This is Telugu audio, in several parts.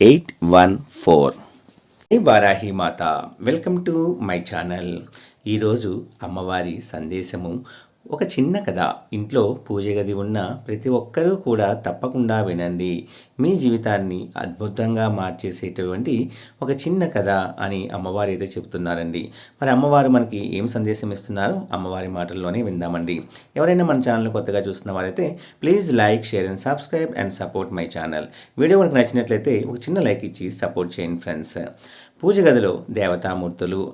eight one four. Varahi Mata welcome to my channel. ఈరోజు అమ్మవారి సందేశము ఒక చిన్న కథ. ఇంట్లో పూజ గది ఉన్న ప్రతి ఒక్కరూ కూడా తప్పకుండా వినండి. మీ జీవితాన్ని అద్భుతంగా మార్చేసేటువంటి ఒక చిన్న కథ అని అమ్మవారు అయితే చెప్తున్నారండి మరి అమ్మవారు మనకి ఏం సందేశం ఇస్తున్నారో? అమ్మవారి మాటల్లోనే విందామండి. ఎవరైనా మన ఛానల్ కొత్తగా చూస్తున్న వారైతే please like share and subscribe and support my channel. Video మనకు నచ్చినట్లయితే ఒక చిన్న లైక్ ఇచ్చి సపోర్ట్ చేయండి ఫ్రెండ్స్. పూజ గదిలో దేవతామూర్తులు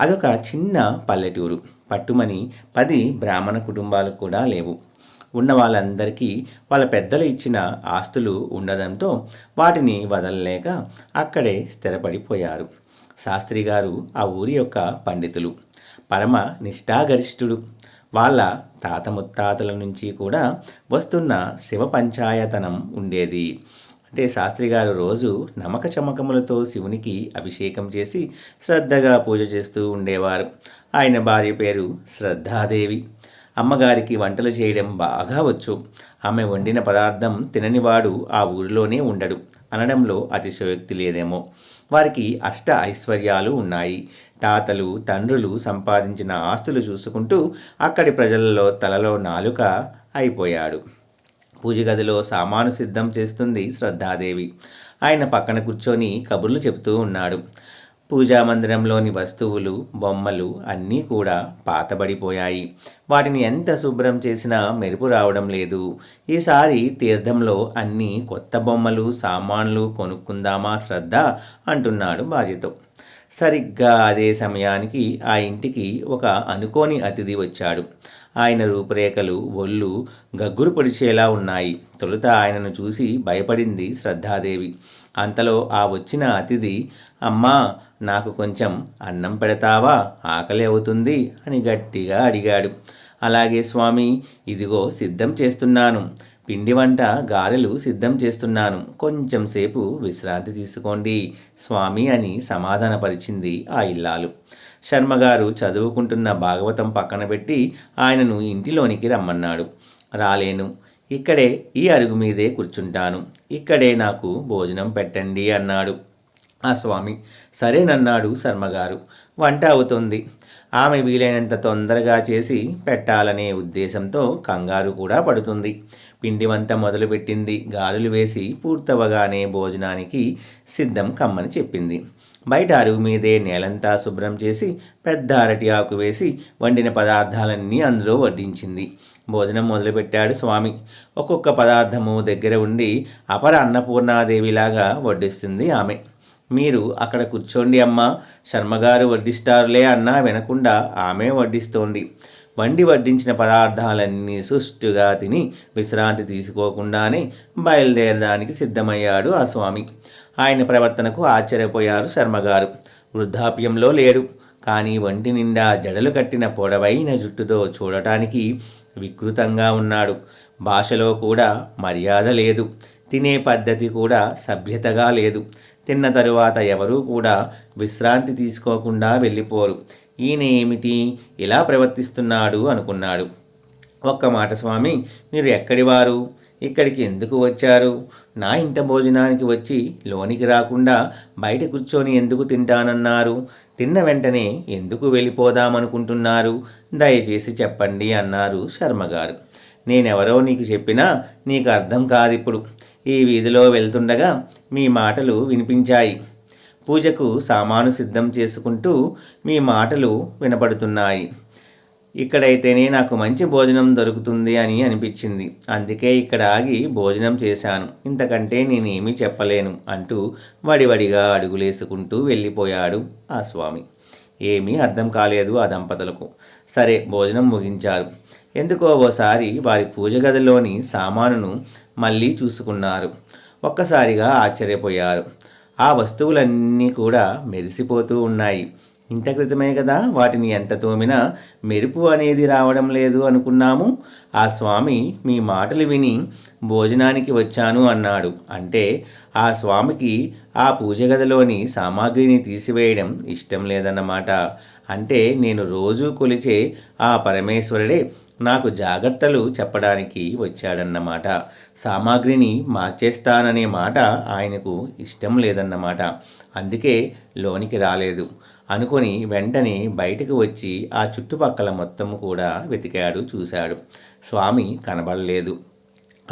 అదొక చిన్న పల్లెటూరు. పట్టుమని పది బ్రాహ్మణ కుటుంబాలు కూడా లేవు. ఉన్న వాళ్ళందరికీ వాళ్ళ పెద్దలు ఇచ్చిన ఆస్తులు ఉండడంతో వాటిని వదలలేక అక్కడే స్థిరపడిపోయారు. శాస్త్రి గారు ఆ ఊరి యొక్క పండితులు. పరమ నిష్ఠాగరిష్ఠుడు. వాళ్ళ తాత ముత్తాతల నుంచి కూడా వస్తున్న శివ పంచాయతనం ఉండేది. అంటే శాస్త్రి గారు రోజు నమ్మక చమకములతో శివునికి అభిషేకం చేసి శ్రద్ధగా పూజ చేస్తూ ఉండేవారు. ఆయన భార్య పేరు శ్రద్ధాదేవి. అమ్మగారికి వంటలు చేయడం బాగా వచ్చు. ఆమె వండిన పదార్థం తిననివాడు ఆ ఊరిలోనే ఉండడు. అనడంలో అతిశయోక్తి లేదేమో. వారికి అష్ట ఐశ్వర్యాలు ఉన్నాయి. తాతలు తండ్రులు సంపాదించిన ఆస్తులు చూసుకుంటూ అక్కడి ప్రజలలో తలలో నాలుక అయిపోయాడు. పూజ గదిలో సామాను సిద్ధం చేస్తుంది శ్రద్ధాదేవి. ఆయన పక్కన కూర్చొని కబుర్లు చెబుతూ ఉన్నాడు. పూజా మందిరంలోని వస్తువులు బొమ్మలు అన్నీ కూడా పాతబడిపోయాయి. వాటిని ఎంత శుభ్రం చేసినా మెరుపు రావడం లేదు. ఈసారి తీర్థంలో అన్ని కొత్త బొమ్మలు సామాన్లు కొనుక్కుందామా శ్రద్ధ? అంటున్నాడు భార్యతో సరిగ్గా అదే సమయానికి ఆ ఇంటికి ఒక అనుకోని అతిథి వచ్చాడు. ఆయన రూపురేఖలు ఒళ్ళు గగ్గురు పొడిచేలా ఉన్నాయి. తొలుత ఆయనను చూసి భయపడింది శ్రద్ధాదేవి. అంతలో ఆ వచ్చిన అతిథి అమ్మా నాకు కొంచెం అన్నం పెడతావా? ఆకలి అవుతుంది అని గట్టిగా అడిగాడు. అలాగే స్వామి ఇదిగో సిద్ధం చేస్తున్నాను. పిండి వంట గారెలు సిద్ధం చేస్తున్నాను. కొంచెం సేపు విశ్రాంతి తీసుకోండి స్వామి అని సమాధానపరిచింది ఆ ఇల్లాలు. శర్మగారు చదువుకుంటున్న భాగవతం పక్కన పెట్టి ఆయనను ఇంటిలోనికి రమ్మన్నాడు. రాలేను. ఇక్కడే ఈ అరుగు మీదే కూర్చుంటాను. ఇక్కడే నాకు భోజనం పెట్టండి అన్నాడు. ఆ స్వామి సరేనన్నాడు శర్మగారు వంట అవుతుంది. ఆమె వీలైనంత తొందరగా చేసి పెట్టాలనే ఉద్దేశంతో కంగారు కూడా పడుతుంది. పిండి వంట మొదలుపెట్టింది. గాలులు వేసి పూర్తవగానే భోజనానికి సిద్ధం కమ్మని చెప్పింది. బయట అరుగు మీదే నేలంతా శుభ్రం చేసి పెద్ద అరటి ఆకు వేసి వండిన పదార్థాలన్నీ అందులో వడ్డించింది. భోజనం మొదలుపెట్టాడు స్వామి. ఒక్కొక్క పదార్థము దగ్గర ఉండి అపర అన్నపూర్ణాదేవిలాగా వడ్డిస్తుంది ఆమె. మీరు అక్కడ కూర్చోండి అమ్మా. శర్మగారు వడ్డిస్తారులే అన్నా వినకుండా ఆమె వడ్డిస్తోంది. వండి వడ్డించిన పదార్థాలన్నీ సుష్టుగా తిని విశ్రాంతి తీసుకోకుండానే బయలుదేరడానికి సిద్ధమయ్యాడు ఆ స్వామి. ఆయన ప్రవర్తనకు ఆశ్చర్యపోయారు శర్మగారు. వృద్ధాప్యంలో లేరు కానీ వంటి నిండా జడలు కట్టిన పొడవైన జుట్టుతో చూడటానికి వికృతంగా ఉన్నాడు. భాషలో కూడా మర్యాద లేదు. తినే పద్ధతి కూడా సభ్యతగా లేదు. తిన్న తరువాత ఎవరూ కూడా విశ్రాంతి తీసుకోకుండా వెళ్ళిపోరు. ఈయన ఏమిటి ఇలా ప్రవర్తిస్తున్నాడు అనుకున్నాడు. ఒక్క మాట స్వామి. మీరు ఎక్కడి వారు? ఇక్కడికి ఎందుకు వచ్చారు? నా ఇంట భోజనానికి వచ్చి లోనికి రాకుండా బయట కూర్చొని ఎందుకు తింటానన్నారు? తిన్న వెంటనే ఎందుకు వెళ్ళిపోదామనుకుంటున్నారు? దయచేసి చెప్పండి అన్నారు శర్మగారు. నేనెవరో నీకు చెప్పినా నీకు అర్థం కాదిప్పుడు. ఈ వీధిలో వెళ్తుండగా మీ మాటలు వినిపించాయి. పూజకు సామాను సిద్ధం చేసుకుంటూ మీ మాటలు వినపడుతున్నాయి ఇక్కడైతేనే నాకు మంచి భోజనం దొరుకుతుంది అని అనిపించింది. అందుకే ఇక్కడ ఆగి భోజనం చేశాను. ఇంతకంటే నేనేమీ చెప్పలేను అంటూ వడివడిగా అడుగులేసుకుంటూ వెళ్ళిపోయాడు ఆ స్వామి. ఏమీ అర్థం కాలేదు ఆ దంపతులకు. సరే భోజనం ముగించారు. ఎందుకో ఓసారి వారి పూజ గదిలోని సామానును మళ్ళీ చూసుకున్నారు. ఒక్కసారిగా ఆశ్చర్యపోయారు. ఆ వస్తువులన్నీ కూడా మెరిసిపోతూ ఉన్నాయి. ఇంత క్రితమే కదా వాటిని ఎంత తోమినా మెరుపు అనేది రావడం లేదు అనుకున్నాము. ఆ స్వామి మీ మాటలు విని భోజనానికి వచ్చాను అన్నాడు. అంటే ఆ స్వామికి ఆ పూజ గదిలోని సామాగ్రిని తీసివేయడం ఇష్టం లేదన్నమాట. అంటే నేను రోజు కొలిచే ఆ పరమేశ్వరుడే నాకు జాగ్రత్తలు చెప్పడానికి వచ్చాడన్నమాట. సామాగ్రిని మార్చేస్తాననే మాట ఆయనకు ఇష్టం లేదన్నమాట. అందుకే లోనికి రాలేదు. అనుకొని వెంటనే బయటకు వచ్చి ఆ చుట్టుపక్కల మొత్తం కూడా వెతికాడు చూశాడు. స్వామి కనబడలేదు.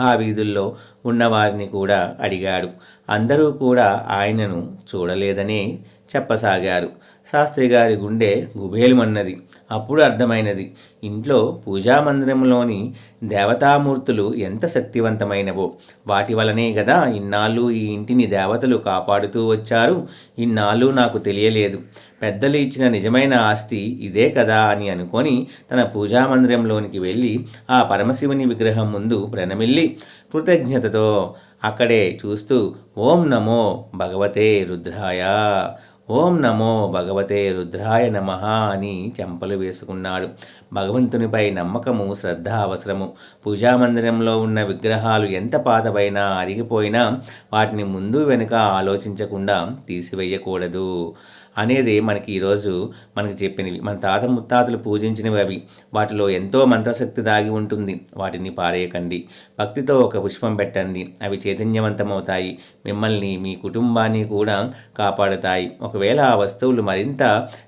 ఆ వీధుల్లో ఉన్నవారిని కూడా అడిగాడు. అందరూ కూడా ఆయనను చూడలేదనే చెప్పసాగారు. శాస్త్రి గారి గుండె గుబేలుమన్నది. అప్పుడు అర్థమైనది. ఇంట్లో పూజామందిరంలోని దేవతామూర్తులు ఎంత శక్తివంతమైనవో. వాటి వలనే కదా ఇన్నాళ్ళు ఈ ఇంటిని దేవతలు కాపాడుతూ వచ్చారు. ఇన్నాళ్ళు నాకు తెలియలేదు. పెద్దలు ఇచ్చిన నిజమైన ఆస్తి ఇదే కదా అని అనుకొని తన పూజామందిరంలోనికి వెళ్ళి ఆ పరమశివుని విగ్రహం ముందు ప్రణమిల్లి కృతజ్ఞతతో అక్కడే చూస్తూ ఓం నమో భగవతే రుద్రాయ ఓం నమో భగవతే రుద్రాయ నమ అని చెంపలు వేసుకున్నాడు. భగవంతునిపై నమ్మకము శ్రద్ధ అవసరము. పూజామందిరంలో ఉన్న విగ్రహాలు ఎంత పాతవైనా అరిగిపోయినా వాటిని ముందు వెనుక ఆలోచించకుండా తీసివేయకూడదు. అనేది మనకి ఈరోజు మనకి చెప్పినవి. మన తాత ముత్తాతలు పూజించినవి అవి. వాటిలో ఎంతో మంత్రశక్తి దాగి ఉంటుంది. వాటిని పారేయకండి. భక్తితో ఒక పుష్పం పెట్టండి. అవి చైతన్యవంతమవుతాయి. మిమ్మల్ని మీ కుటుంబాన్ని కూడా కాపాడుతాయి. ఒకవేళ ఆ వస్తువులు మరింత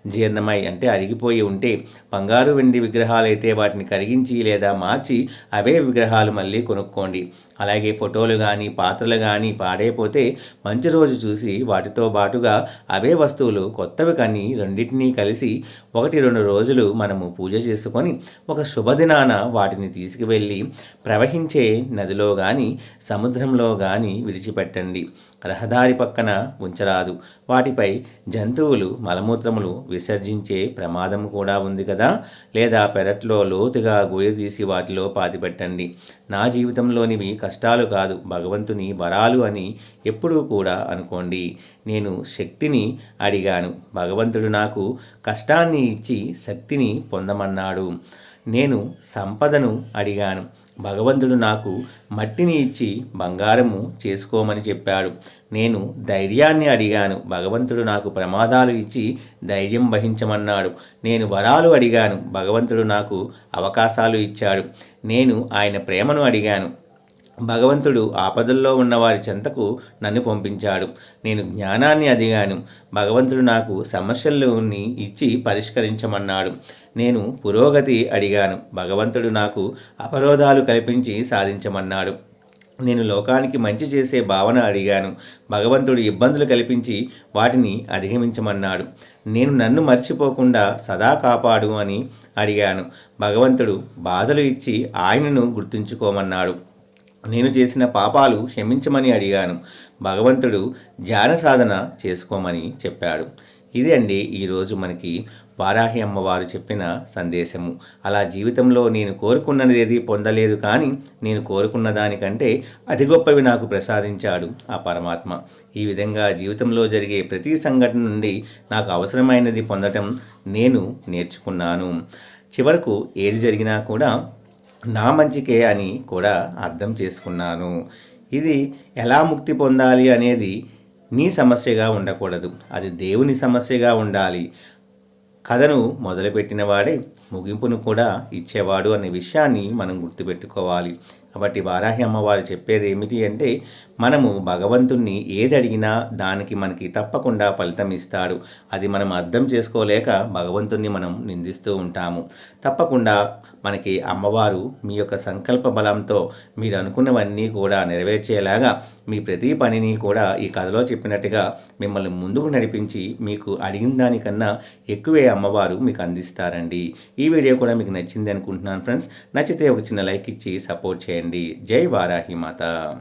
జీర్ణమై అంటే అరిగిపోయి ఉంటే బంగారు వెండి విగ్రహాలైతే వాటిని కరిగించి లేదా మార్చి అవే విగ్రహాలు మళ్ళీ కొనుక్కోండి. అలాగే ఫోటోలు కానీ పాత్రలు కానీ పాడైపోతే మంచి రోజు చూసి వాటితో పాటుగా అవే వస్తువులు కొత్తవి కానీ రెండింటినీ కలిసి ఒకటి రెండు రోజులు మనము పూజ చేసుకొని ఒక శుభదినాన వాటిని తీసుకువెళ్ళి ప్రవహించే నదిలో కానీ సముద్రంలో కానీ విడిచిపెట్టండి. రహదారి పక్కన ఉంచరాదు. వాటిపై జంతువులు మలమూత్రములు విసర్జించే ప్రమాదం కూడా ఉంది కదా? లేదా పెరట్లో లోతుగా గోయ తీసి వాటిలో పాతిపెట్టండి. నా జీవితంలోనివి కష్టాలు కాదు భగవంతుని వరాలు అని ఎప్పుడూ కూడా అనుకోండి. నేను శక్తిని అడిగాను. భగవంతుడు నాకు కష్టాన్ని ఇచ్చి శక్తిని పొందమన్నాడు. నేను సంపదను అడిగాను. భగవంతుడు నాకు మట్టిని ఇచ్చి బంగారము చేసుకోమని చెప్పాడు. నేను ధైర్యాన్ని అడిగాను. భగవంతుడు నాకు ప్రమాదాలు ఇచ్చి ధైర్యం వహించమన్నాడు. నేను వరాలు అడిగాను. భగవంతుడు నాకు అవకాశాలు ఇచ్చాడు. నేను ఆయన ప్రేమను అడిగాను. భగవంతుడు ఆపదల్లో ఉన్నవారి చెంతకు నన్ను పంపించాడు. నేను జ్ఞానాన్ని అదిగాను. భగవంతుడు నాకు సమస్యలని ఇచ్చి పరిష్కరించమన్నాడు. నేను పురోగతి అడిగాను. భగవంతుడు నాకు అపరోధాలు కల్పించి సాధించమన్నాడు. నేను లోకానికి మంచి చేసే భావన అడిగాను. భగవంతుడు ఇబ్బందులు కల్పించి వాటిని అధిగమించమన్నాడు. నేను నన్ను మర్చిపోకుండా సదా కాపాడు అని అడిగాను. భగవంతుడు బాధలు ఇచ్చి ఆయనను గుర్తుంచుకోమన్నాడు. నేను చేసిన పాపాలు క్షమించమని అడిగాను. భగవంతుడు ధ్యాన సాధన చేసుకోమని చెప్పాడు. ఇది అండి ఈరోజు మనకి వారాహి అమ్మవారు చెప్పిన సందేశము. అలా జీవితంలో నేను కోరుకున్నది ఏది పొందలేదు కానీ నేను కోరుకున్న దానికంటే అతి గొప్పవి నాకు ప్రసాదించాడు ఆ పరమాత్మ. ఈ విధంగా జీవితంలో జరిగే ప్రతి సంఘటన నుండి నాకు అవసరమైనది పొందటం నేను నేర్చుకున్నాను. చివరకు ఏది జరిగినా కూడా నా మంచికే అని కూడా అర్థం చేసుకున్నాను. ఇది ఎలా ముక్తి పొందాలి అనేది నీ సమస్యగా ఉండకూడదు. అది దేవుని సమస్యగా ఉండాలి. కథను మొదలుపెట్టిన వాడే ముగింపును కూడా ఇచ్చేవాడు అనే విషయాన్ని మనం గుర్తుపెట్టుకోవాలి. కాబట్టి వారాహి అమ్మవారు చెప్పేది ఏమిటి అంటే మనము భగవంతుణ్ణి ఏది అడిగినా దానికి మనకి తప్పకుండా ఫలితం ఇస్తాడు. అది మనం అర్థం చేసుకోలేక భగవంతుణ్ణి మనం నిందిస్తూ ఉంటాము. తప్పకుండా మనకి అమ్మవారు మీ యొక్క సంకల్ప బలంతో మీరు అనుకున్నవన్నీ కూడా నెరవేర్చేలాగా మీ ప్రతి పనిని కూడా ఈ కథలో చెప్పినట్టుగా మిమ్మల్ని ముందుకు నడిపించి మీకు అడిగిన దానికన్నా ఎక్కువే అమ్మవారు మీకు అందిస్తారండి. ఈ వీడియో కూడా మీకు నచ్చింది అనుకుంటున్నాను ఫ్రెండ్స్. నచ్చితే ఒక చిన్న లైక్ ఇచ్చి సపోర్ట్ చేయండి. జై వారాహి మాత.